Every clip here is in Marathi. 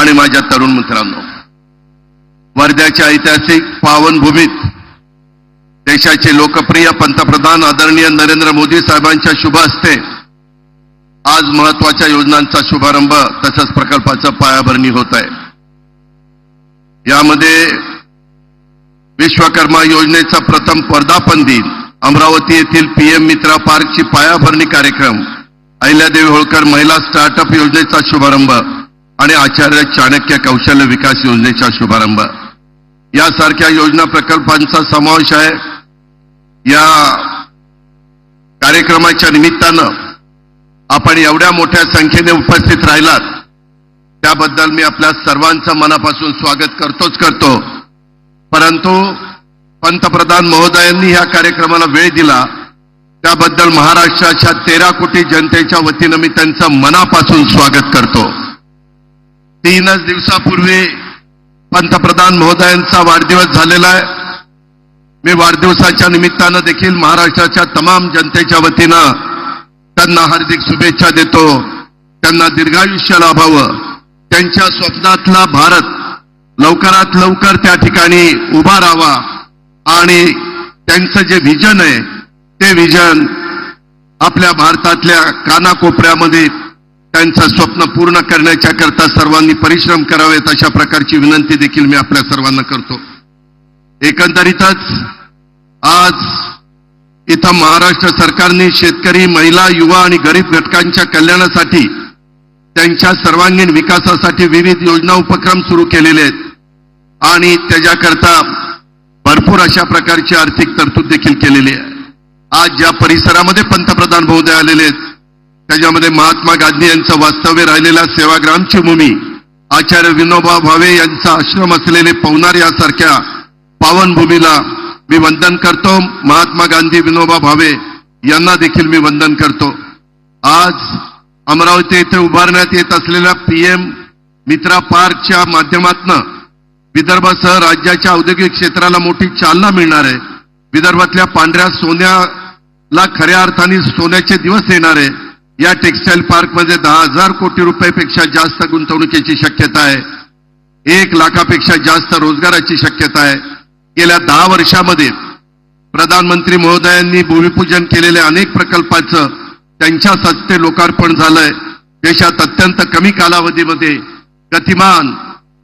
आणि माझ्या तरुण मित्रांनो वर्ध्याच्या ऐतिहासिक पावनभूमीत देशाचे लोकप्रिय पंतप्रधान आदरणीय नरेंद्र मोदी साहेबांच्या शुभ हस्ते आज महत्त्वाच्या योजनांचा शुभारंभ तसंच प्रकल्पाचं पायाभरणी होत आहे. यामध्ये विश्वकर्मा योजनेचा प्रथम वर्धापन दिन अमरावती येथील पीएम मित्रा पार्कची पायाभरणी कार्यक्रम अहिल्यादेवी होळकर महिला स्टार्टअप योजनेचा शुभारंभ आणि आचार्य चाणक्य कौशल्य विकास योजनेचा शुभारंभ. यासारख्या योजना प्रकल्पांचा समावेश आहे. या कार्यक्रमाच्या निमित्तानं आपण एवढ्या मोठ्या संख्येने उपस्थित राहिलात. त्याबद्दल मी आपल्या सर्वांचं मनापासून स्वागत करतोच करतो. परंतु पंतप्रधान महोदयांनी या कार्यक्रमाला वेळ दिला. त्याबद्दल महाराष्ट्राच्या तेरा कोटी जनतेच्या वतीनं मी त्यांचं मनापासून स्वागत करतो. तीनच दिवसापूर्वी पंतप्रधान महोदयांचा वाढदिवस झालेला आहे. मी वाढदिवसाच्या निमित्तानं देखील महाराष्ट्राच्या तमाम जनतेच्या वतीनं त्यांना हार्दिक शुभेच्छा देतो. त्यांना दीर्घायुष्य लाभावं. त्यांच्या स्वप्नातला भारत लवकरात लवकर त्या ठिकाणी उभा राहावा. आणि त्यांचं जे व्हिजन आहे ते व्हिजन आपल्या भारतातल्या कानाकोपऱ्यामध्ये त्यांचं स्वप्न पूर्ण करण्याच्या करता सर्वांनी परिश्रम करावेत अशा प्रकारची विनंती देखील मी आपल्या सर्वांना करतो. एकंदरीतच आज इथं महाराष्ट्र सरकारने शेतकरी महिला युवा आणि गरीब घटकांच्या कल्याणासाठी त्यांच्या सर्वांगीण विकासासाठी विविध योजना उपक्रम सुरू केलेले आहेत. आणि त्याच्याकरता भरपूर अशा प्रकारची आर्थिक तरतूद देखील केलेली आहे. आज ज्या परिसरामध्ये पंतप्रधान महोदय आलेले आहेत त्याच्यामध्ये महात्मा गांधी यांचं वास्तव्य राहिलेला सेवाग्रामची भूमी आचार्य विनोबा भावे यांचा आश्रम असलेले पवनार यासारख्या पावनभूमीला मी वंदन करतो. महात्मा गांधी विनोबा भावे यांना देखील मी वंदन करतो. आज अमरावती येथे उभारण्यात येत असलेल्या पीएम मित्रा पार्कच्या माध्यमातनं विदर्भासह राज्याच्या औद्योगिक क्षेत्राला मोठी चालना मिळणार आहे. विदर्भातल्या पांढऱ्या सोन्याला खऱ्या अर्थाने सोन्याचे दिवस येणार आहे. या टेक्स्टाईल पार्कमध्ये दहा हजार कोटी रुपयापेक्षा जास्त गुंतवणुकीची शक्यता आहे. एक लाखापेक्षा जास्त रोजगाराची शक्यता आहे. गेल्या दहा वर्षामध्ये प्रधानमंत्री महोदयांनी भूमिपूजन केलेल्या अनेक प्रकल्पाचं त्यांच्याच हस्ते लोकार्पण झालंय. देशात अत्यंत कमी कालावधीमध्ये गतिमान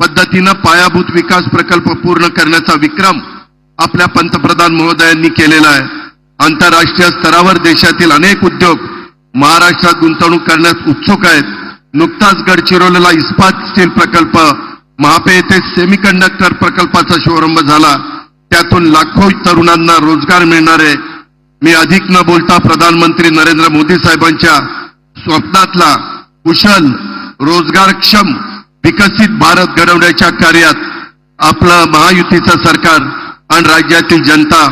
पद्धतीनं पायाभूत विकास प्रकल्प पूर्ण करण्याचा विक्रम आपल्या पंतप्रधान महोदयांनी केलेला आहे. आंतरराष्ट्रीय स्तरावर देशातील अनेक उद्योग महाराष्ट्रात गुंतवणूक करण्यास उत्सुक आहेत. नुकताच गडचिरोलीला इस्पात स्टील प्रकल्प महापे येथे सेमीकंडक्टर प्रकल्पाचा शुभारंभ झाला. त्यातून लाखो तरुणांना रोजगार मिळणार आहे मी अधिक न बोलता प्रधानमंत्री नरेंद्र मोदी साहेबांच्या स्वप्नातला कुशल रोजगारक्षम विकसित भारत घडवण्याच्या कार्यात आपलं महायुतीचं सरकार आणि राज्यातील जनता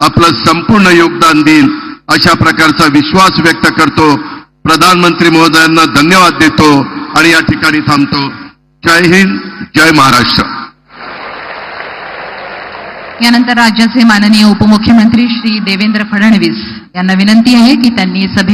आपलं संपूर्ण योगदान देईल. अशा प्रकारचा विश्वास व्यक्त करतो. प्रधानमंत्री महोदयांना धन्यवाद देतो आणि या ठिकाणी थांबतो. जय हिंद जय महाराष्ट्र. यानंतर राज्याचे माननीय उपमुख्यमंत्री श्री देवेंद्र फडणवीस यांना विनंती आहे की त्यांनी सभे